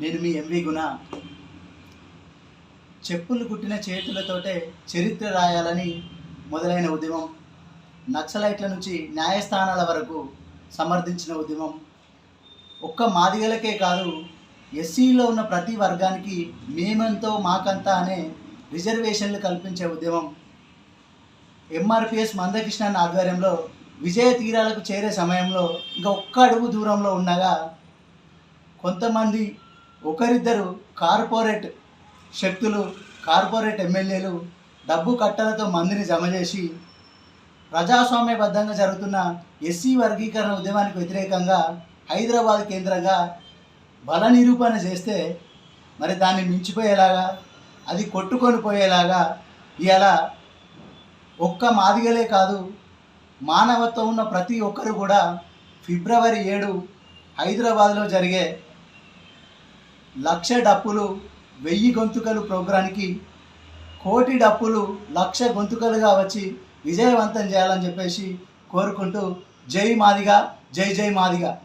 నేను మీ ఎంవి గుణ. చెప్పులు కుట్టిన చేతులతోటే చరిత్ర రాయాలని మొదలైన ఉద్యమం నక్సలైట్ల నుంచి న్యాయస్థానాల వరకు సమర్థించిన ఉద్యమం. ఒక్క మాదిగలకే కాదు ఎస్సీలో ఉన్న ప్రతి వర్గానికి మేమెంతో మాకంతా అనే రిజర్వేషన్లు కల్పించే ఉద్యమం. ఎంఆర్పిఎస్ మందకృష్ణన్ ఆధ్వర్యంలో విజయ తీరాలకు చేరే సమయంలో ఇంకా ఒక్క అడుగు దూరంలో ఉండగా కొంతమంది ఒకరిద్దరు కార్పొరేట్ శక్తులు కార్పొరేట్ ఎమ్మెల్యేలు డబ్బు కట్టలతో మందిని జమ చేసి ప్రజాస్వామ్యబద్ధంగా జరుగుతున్న ఎస్సీ వర్గీకరణ ఉద్యమానికి వ్యతిరేకంగా హైదరాబాద్ కేంద్రంగా బల నిరూపణ చేస్తే మరి దాన్ని మించిపోయేలాగా అది కొట్టుకొని పోయేలాగా ఇలా ఒక్క మాదిగలే కాదు మానవత్వం ఉన్న ప్రతి ఒక్కరు కూడా ఫిబ్రవరి ఏడు హైదరాబాద్లో జరిగే లక్ష డప్పులు వెయ్యి గొంతుకలు ప్రోగ్రానికి కోటి డప్పులు లక్ష గొంతుకలుగా వచ్చి విజయవంతం చేయాలని చెప్పేసి కోరుకుంటూ జై మాదిగా జై జై మాదిగా.